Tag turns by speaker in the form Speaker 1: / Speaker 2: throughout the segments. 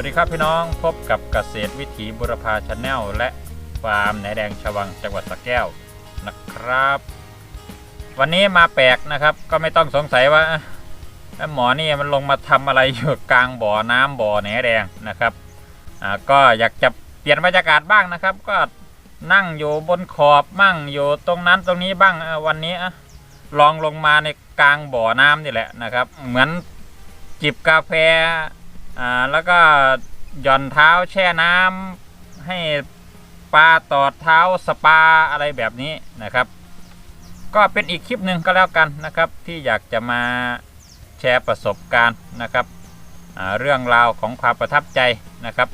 Speaker 1: วัสดีครับพี่น้องพบกับเกษตรวิถีบุรพาชาแนลและฟาร์มแหนแดงชวังจังหวัดสระแก้วนะครับ วันนี้มาแปลกนะครับ ก็ไม่ต้องสงสัยว่าหมอนี่มันลงมาทำอะไรอยู่กลางบ่อน้ำบ่อแหนแดงนะครับอ่าก็อยากจะเปลี่ยนบรรยากาศบ้างนะครับ ก็นั่งอยู่บนขอบมั่งอยู่ตรงนั้นตรงนี้บ้างวันนี้ลองลงมาในกลางบ่อน้ำนี่แหละนะครับ เหมือนจิบกาแฟ อ่าแล้วก็หย่อนเท้าแช่น้ำให้ปลาตอดเท้าสปาอะไรแบบนี้นะครับ ก็เป็นอีกคลิปหนึ่งก็แล้วกันนะครับ ที่อยากจะมาแชร์ประสบการณ์นะครับเรื่องราวของความประทับใจนะครับ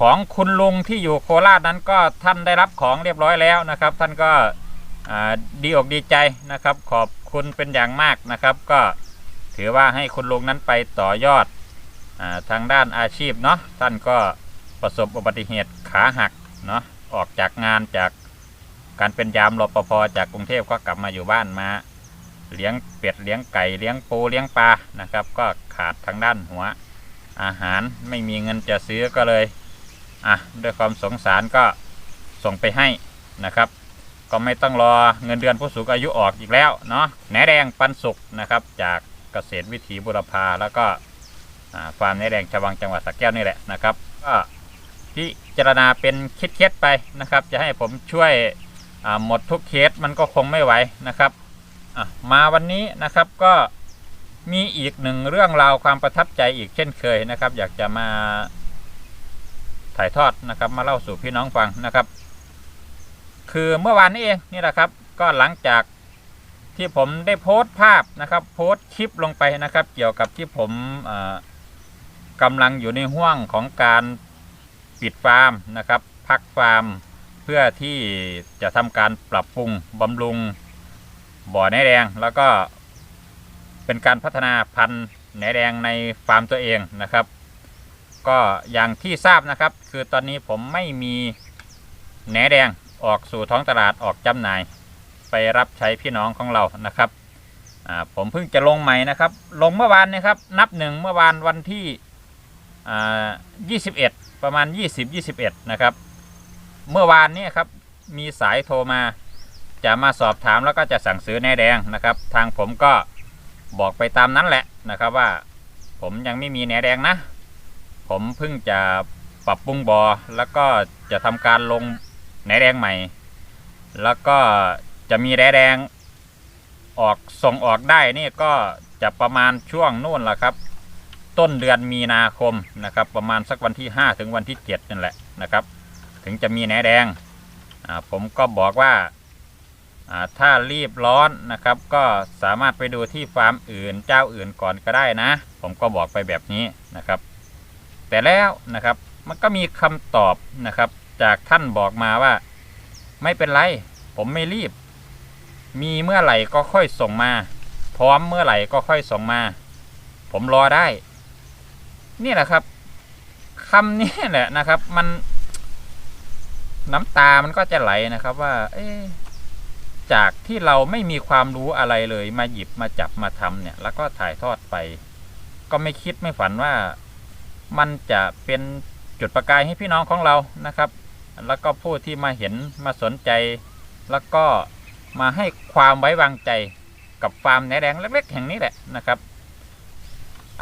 Speaker 1: ของคุณลุงที่อยู่โคราชนั้นก็ท่านได้รับของเรียบร้อยแล้วนะครับ ท่านก็ดีอกดีใจนะครับ ขอบคุณเป็นอย่างมากนะครับ ก็ถือว่าให้คุณลุงนั้นไปต่อยอด ทางด้านอาชีพเนาะท่านก็ประสบอุบัติเหตุขาหักเนาะออกจากงานจากการเป็นยามรปภจากกรุงเทพก็กลับมาอยู่บ้านมา เลี้ยงเป็ดเลี้ยงไก่เลี้ยงปูเลี้ยงปลานะครับ ก็ขาดทางด้านหัวอาหารไม่มีเงินจะซื้อก็เลยอะด้วยความสงสารก็ส่งไปให้นะครับ ก็ไม่ต้องรอเงินเดือนผู้สูงอายุออกอีกแล้วเนาะแหนแดงปันสุกนะครับ จากเกษตรวิถีบุรพาแล้วก็ ฟาร์มในแดงชวังจังหวัดสระแก้วนี่แหละนะครับก็พิจารณาเป็นเคสๆไปนะครับ จะให้ผมช่วยหมดทุกเคสมันก็คงไม่ไหวนะครับมาวันนี้นะครับก็มีอีกหนึ่งเรื่องราวความประทับใจอีกเช่นเคยนะครับ อยากจะมาถ่ายทอดนะครับมาเล่าสู่พี่น้องฟังนะครับ คือเมื่อวานนี้เองนี่แหละครับ ก็หลังจากที่ผมได้โพสต์ภาพนะครับ โพสต์คลิปลงไปนะครับ เกี่ยวกับที่ผมอ กำลังอยู่ในห่วงของการปิดฟาร์มนะครับ พักฟาร์ม เพื่อที่จะทำการปรับปรุงบำรุงบ่อแหนแดง แล้วก็เป็นการพัฒนาพันธุ์แหนแดงในฟาร์มตัวเองนะครับ ก็อย่างที่ทราบนะครับ คือตอนนี้ผมไม่มีแหนแดงออกสู่ท้องตลาดออกจำหน่าย ไปรับใช้พี่น้องของเรานะครับผมเพิ่งจะลงใหม่นะครับ ลงเมื่อวานนะครับ นับหนึ่งเมื่อวานวันที่ 21 ประมาณ 20 21 นะครับ เมื่อวานนี้ครับ มีสายโทรมา จะมาสอบถามแล้วก็จะสั่งซื้อแหนแดงนะครับ ทางผมก็บอกไปตามนั้นแหละนะครับว่าผมยังไม่มีแหนแดงนะ ผมเพิ่งจะปรับปรุงบอ่อแล้วก็จะทำการลงแหนแดงใหม่ แล้วก็จะมีแหนแดงออกส่งออกได้นี่ก็จะประมาณช่วงนู่นแหละครับ ต้นเดือนมีนาคมนะครับ ประมาณสักวันที่ 5 ถึงวันที่7นั่นแหละนะครับ ถึงจะมีแหนแดงผมก็บอกว่าอ่าถ้ารีบร้อนนะครับ ก็สามารถไปดูที่ฟาร์มอื่นเจ้าอื่นก่อนก็ได้นะ ผมก็บอกไปแบบนี้นะครับ แต่แล้วนะครับมันก็มีคำตอบนะครับ จากท่านบอกมาว่า ไม่เป็นไร ผมไม่รีบ มีเมื่อไหร่ก็ค่อยส่งมา พร้อมเมื่อไหร่ก็ค่อยส่งมา ผมรอได้ นี่แหละครับคำนี้แหละนะครับ มัน น้ำตามันก็จะไหลนะครับ ว่า เอ๊จากที่เราไม่มีความรู้อะไรเลยมาหยิบมาจับมาทำเนี่ย แล้วก็ถ่ายทอดไป ก็ไม่คิดไม่ฝันว่ามันจะเป็นจุดประกายให้พี่น้องของเรานะครับ แล้วก็ผู้ที่มาเห็นมาสนใจ แล้วก็มาให้ความไว้วางใจกับฟาร์มแหนแดงเล็ก ๆ แห่งนี้แหละนะครับ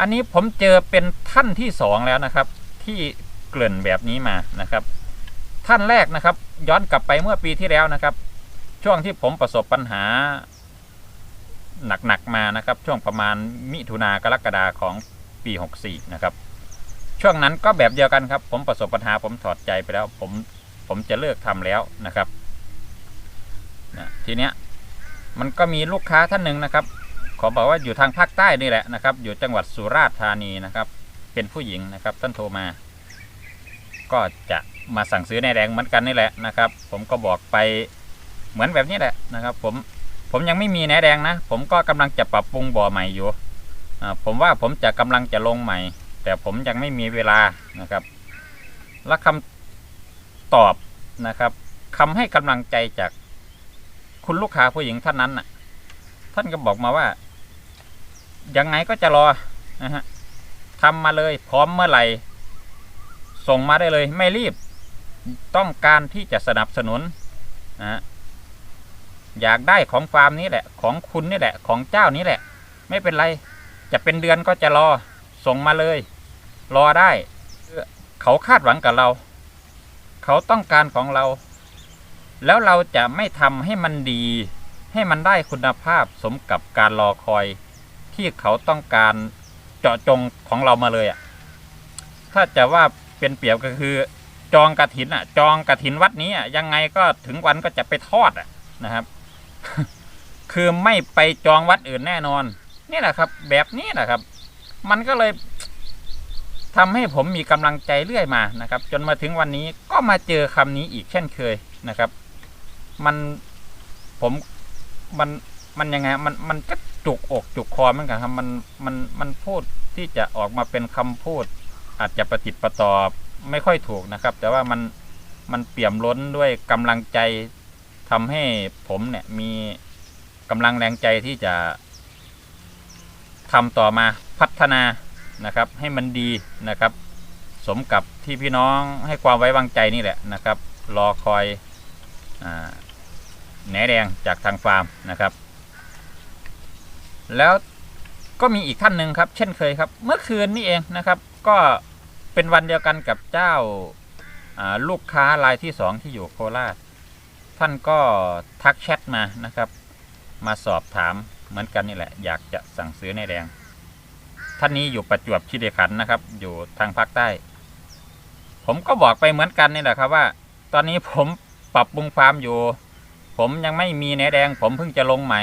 Speaker 1: อันนี้ผมเจอเป็นท่านที่สองแล้วนะครับ ที่เกริ่นแบบนี้มานะครับ ท่านแรกนะครับ ย้อนกลับไปเมื่อปีที่แล้วนะครับ ช่วงที่ผมประสบปัญหาหนักๆมานะครับ ช่วงประมาณมิถุนากรกฎาของปี 64 นะครับ ช่วงนั้นก็แบบเดียวกันครับ ผมประสบปัญหาผมถอดใจไปแล้ว ผมผมจะเลิกทำแล้วนะครับนะทีเนี้ยมันก็มีลูกค้าท่านหนึ่งนะครับ ขอบอกว่าอยู่ทางภาคใต้นี่แหละนะครับ อยู่จังหวัดสุราษฎร์ธานีนะครับ เป็นผู้หญิงนะครับท่านโทรมา ก็จะมาสั่งซื้อในแดงเหมือนกันนี่แหละนะครับ ผมก็บอกไปเหมือนแบบนี้แหละนะครับ ผมผมยังไม่มีแหนแดงนะ ผมก็กำลังจะปรับปรุงบ่อใหม่อยู่ผมว่าผมจะกำลังจะลงใหม่ แต่ผมยังไม่มีเวลานะครับ และคำตอบนะครับคำให้กำลังใจจากคุณลูกค้าผู้หญิงท่านนั้นน่ะ ท่านก็บอกมาว่า ยังไงก็จะรอนะฮะทำมาเลยพร้อมเมื่อไหร่ ส่งมาได้เลยไม่รีบต้องการที่จะสนับสนุนนะอยากได้ของฟาร์มนี้แหละ ของคุณนี่แหละ ของเจ้านี้แหละ ไม่เป็นไร จะเป็นเดือนก็จะรอ ส่งมาเลย รอได้ เขาคาดหวังกับเรา เขาต้องการของเรา แล้วเราจะไม่ทำให้มันดี ให้มันได้คุณภาพสมกับการรอคอย ที่เขาต้องการเจาะจงของเรามาเลยอะ่ะ ถ้าจะว่าเป็นเปรียบก็คือ จองกระถินอะ จองกระถินวัดนี้อะยังไงก็ถึงวันก็จะไปทอดอะนะครับ คือไม่ไปจองวัดอื่นแน่นอน นี่แหละครับ แบบนี้แหละครับ มันก็เลยทำให้ผมมีกำลังใจเรื่อยมานะครับ จนมาถึงวันนี้ก็มาเจอคำนี้อีกเช่นเคยนะครับ มันผมมันมันยังไงมันมันก็ จุกอกจุกคอเหมือนกันครับมันมันมันพูดที่จะออกมาเป็นคำพูด อาจจะประติดประต่อไม่ค่อยถูกนะครับ แต่ว่ามันมันเปี่ยมล้นด้วยกำลังใจทำให้ผมเนี่ยมีกำลังแรงใจที่จะทำต่อมาพัฒนานะครับ ให้มันดีนะครับ สมกับที่พี่น้องให้ความไว้วางใจนี่แหละนะครับ รอคอยอแหนแดงจากทางฟาร์มนะครับ แล้วก็มีอีกท่านหนึ่งครับ เช่นเคยครับ เมื่อคืนนี่เองนะครับ ก็เป็นวันเดียวกันกับเจ้าลูกค้ารายที่สองที่อยู่โคราชท่านก็ทักแชทมานะครับ มาสอบถามเหมือนกันนี่แหละ อยากจะสั่งซื้อในแดง ท่านนี้อยู่ประจวบคีรีขันธ์นะครับ อยู่ทางภาคใต้ ผมก็บอกไปเหมือนกันนี่แหละครับว่า ตอนนี้ผมปรับปรุงฟาร์มอยู่ ผมยังไม่มีเนื้อแดง ผมเพิ่งจะลงใหม่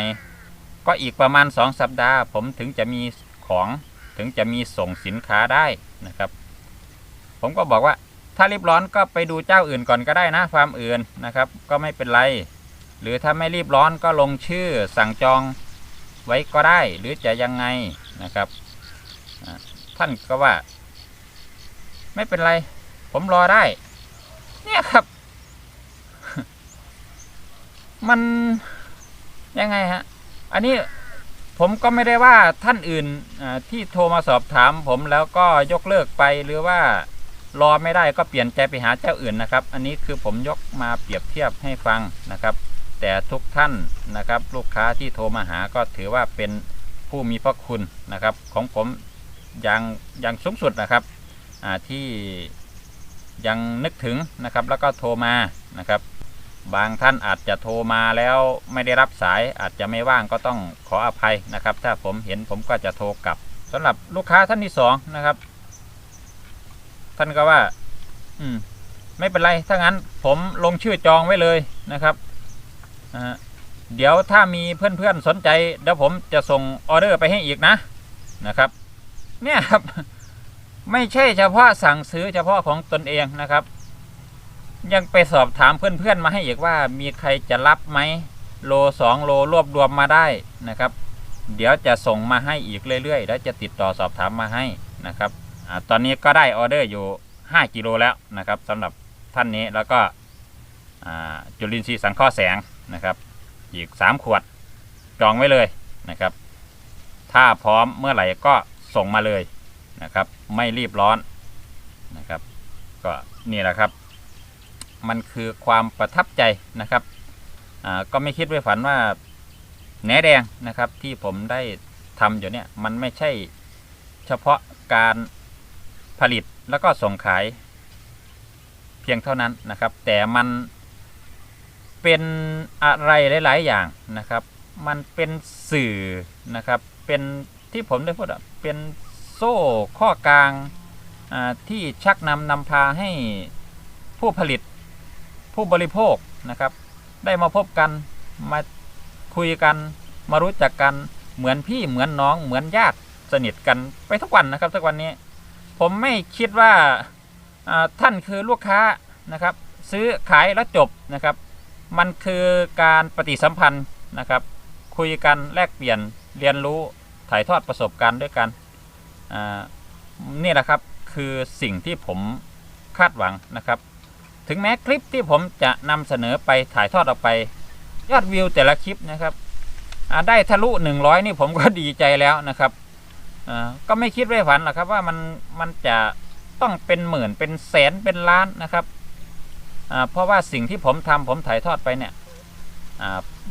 Speaker 1: ก็อีกประมาณสองสัปดาห์ ผมถึงจะมีของถึงจะมีส่งสินค้าได้นะครับ ผมก็บอกว่าถ้ารีบร้อนก็ไปดูเจ้าอื่นก่อนก็ได้นะฟาร์มอื่นนะครับ ก็ไม่เป็นไร หรือถ้าไม่รีบร้อนก็ลงชื่อสั่งจองไว้ก็ได้ หรือจะยังไงนะครับท่านก็ว่า ไม่เป็นไร ผมรอได้ เนี่ยครับ มันยังไงฮะ อันนี้ผมก็ไม่ได้ว่าท่านอื่นที่โทรมาสอบถามผมแล้วก็ยกเลิกไปหรือว่ารอไม่ได้ก็เปลี่ยนใจไปหาเจ้าอื่นนะครับ อันนี้คือผมยกมาเปรียบเทียบให้ฟังนะครับ แต่ทุกท่านนะครับ ลูกค้าที่โทรมาหาก็ถือว่าเป็นผู้มีพระคุณนะครับ ของผมอย่างอย่างสูงสุดนะครับที่ยังนึกถึงนะครับแล้วก็โทรมานะครับ บางท่านอาจจะโทรมาแล้วไม่ได้รับสายอาจจะไม่ว่างก็ต้องขออภัยนะครับ ถ้าผมเห็นผมก็จะโทรกลับสำหรับลูกค้าท่านที่สองนะครับ ท่านก็ว่า อืม ไม่เป็นไรถ้างั้นผมลงชื่อจองไว้เลยนะครับอ่าเดี๋ยวถ้ามีเพื่อนๆสนใจเดี๋ยวผมจะส่งออเดอร์ไปให้อีกนะนะครับ เนี่ยครับ ไม่ใช่เฉพาะสั่งซื้อเฉพาะของตนเองนะครับ ยังไปสอบถามเพื่อนๆมาให้อีกว่ามีใครจะรับไหมโลสองโลรวบรวมมาได้นะครับ เดี๋ยวจะส่งมาให้อีกเรื่อยๆ แล้วจะติดต่อสอบถามมาให้นะครับอตอนนี้ก็ได้ออเดอร์อยู่ 5กิโลแล้วนะครับสำหรับท่านนี้แล้วก็จุลินทรีย์สังเคราะห์แสงนะครับ อีก 3 ขวดจองไว้เลยนะครับ ถ้าพร้อมเมื่อไหร่ก็ส่งมาเลยนะครับ ไม่รีบร้อนนะครับ ก็นี่แหละครับ มันคือความประทับใจนะครับก็ไม่คิดไม่ฝันว่าแหนแดงนะครับที่ผมได้ทำอยู่เนี่ยมันไม่ใช่เฉพาะการผลิตแล้วก็ส่งขาย เพียงเท่านั้นนะครับ แต่มันเป็นอะไรหลาย ๆ อย่างนะครับ มันเป็นสื่อนะครับ เป็นที่ผมได้พูดอะเป็นโซ่ข้อกลางที่ชักนำนำพาให้ผู้ผลิต ผู้บริโภคนะครับ ได้มาพบกันมาคุยกัน มารู้จักกันเหมือนพี่เหมือนน้องเหมือนญาติสนิทกันไปทุกวันนะครับทุกวันนี้ ผมไม่คิดว่าท่านคือลูกค้านะครับ ซื้อขายแล้วจบนะครับ มันคือการปฏิสัมพันธ์นะครับ คุยกันแลกเปลี่ยนเรียนรู้ถ่ายทอดประสบการณ์ด้วยกันนี่แหละครับคือสิ่งที่ผมคาดหวังนะครับ ถึงแม้คลิปที่ผมจะนำเสนอไปถ่ายทอดออกไป ยอดวิวแต่ละคลิปนะครับได้ทะลุ 100 นี่ผมก็ดีใจแล้วนะครับก็ไม่คิดไม่ฝันหรอกครับว่ามันมันจะต้องเป็นหมื่นเป็นแสนเป็นล้านนะครับเพราะว่าสิ่งที่ผมทำผมถ่ายทอดไปเนี่ย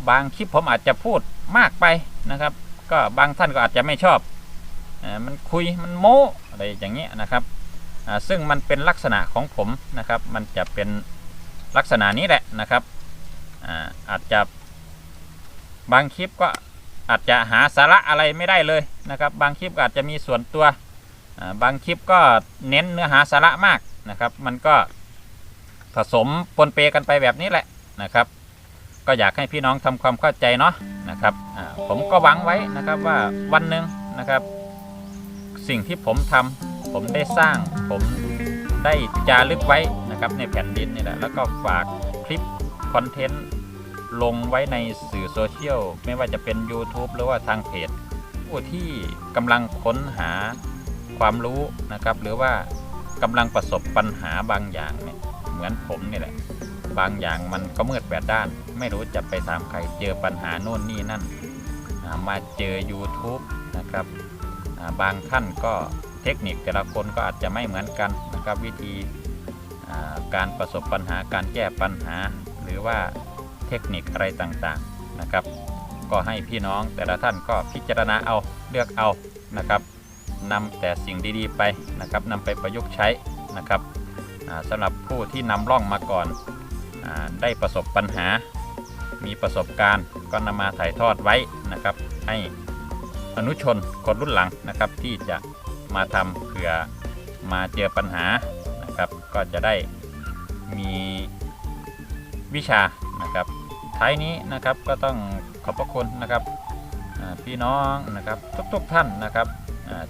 Speaker 1: บางคลิปผมอาจจะพูดมากไปนะครับ ก็บางท่านก็อาจจะไม่ชอบอมันคุยมันโม้อะไรอย่างเงี้ยนะครับ ซึ่งมันเป็นลักษณะของผมนะครับ มันจะเป็นลักษณะนี้แหละนะครับอาอาจจะบางคลิปก็อาจจะหาสาระอะไรไม่ได้เลยนะครับ บางคลิปอาจจะมีส่วนตัวาบางคลิปก็เน้นเนื้อหาสาระมากนะครับ มันก็ผสมปนเปกันไปแบบนี้แหละนะครับ ก็อยากให้พี่น้องทำความเข้าใจเนาะนะครับผมก็หวังไว้นะครับว่าวันหนึ่งนะครับ สิ่งที่ผมทำ ผมได้สร้าง ผมได้จารึกไว้นะครับในแผ่นดินนี่แหละแล้วก็ฝากคลิปคอนเทนต์ลงไว้ในสื่อโซเชียลไม่ว่าจะเป็น YouTube หรือว่าทางเพจ ผู้ที่กำลังค้นหาความรู้นะครับ หรือว่ากำลังประสบปัญหาบางอย่างเนี่ยเหมือนผมนี่แหละ บางอย่างมันก็มืดแปดด้าน ไม่รู้จะไปถามใครเจอปัญหาโน่นนี่นั่น มาเจอ YouTube นะครับบางท่านก็ เทคนิคแต่ละคนก็อาจจะไม่เหมือนกันนะครับวิธีการประสบปัญหาการแก้ปัญหา หรือว่าเทคนิคอะไรต่างๆนะครับ ก็ให้พี่น้องแต่ละท่านก็พิจารณาเอาเลือกเอานะครับนำแต่สิ่งดีๆไปนะครับนำไปประยุกต์ใช้นะครับสำหรับผู้ที่นำร่องมาก่อนอได้ประสบปัญหา มีประสบการณ์ก็นำมาถ่ายทอดไว้นะครับ ให้อนุชนคนรุ่นหลังนะครับที่จะ มาทำเผื่อมาเจอปัญหานะครับ ก็จะได้มีวิชานะครับท้ายนี้นะครับก็ต้องขอบพระคุณนะครับพี่น้องนะครับทุกๆท่านนะครับ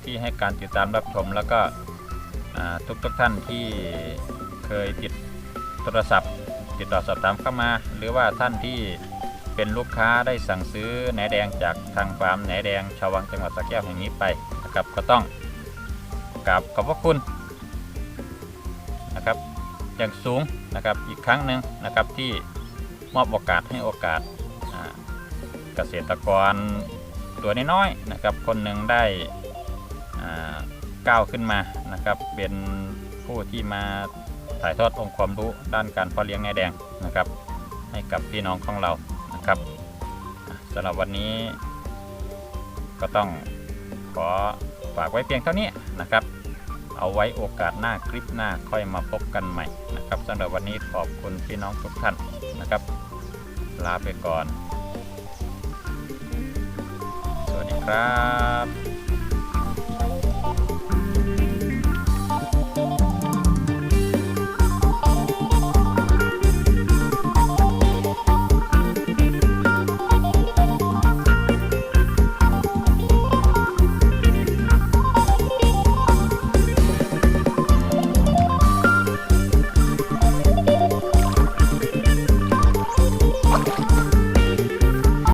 Speaker 1: ที่ให้การติดตามรับชมแล้วก็ทุกทุกๆท่านที่เคยติดโทรศัพท์ ติดต่อสอบถามเข้ามา หรือว่าท่านที่เป็นลูกค้าได้สั่งซื้อแหนแดงจากทางฟาร์มแหนแดงชาววังจังหวัดสระแก้วแห่งนี้ไปนะครับก็ต้อง กราบขอบพระคุณนะครับ อย่างสูงนะครับอีกครั้งหนึ่งนะครับที่มอบโอกาสให้โอกาสเกษตรกรตัวน้อยๆนะครับ คนหนึ่งได้ก้าวขึ้นมานะครับ เป็นผู้ที่มาถ่ายทอดองค์ความรู้ด้านการเพาะเลี้ยงแง่แดงนะครับ ให้กับพี่น้องของเรานะครับสำหรับวันนี้ก็ต้องขอฝากไว้เพียงเท่านี้นะครับ เอาไว้โอกาสหน้าคลิปหน้าค่อยมาพบกันใหม่นะครับสำหรับวันนี้ขอบคุณพี่น้องทุกท่านนะครับ ลาไปก่อน สวัสดีครับ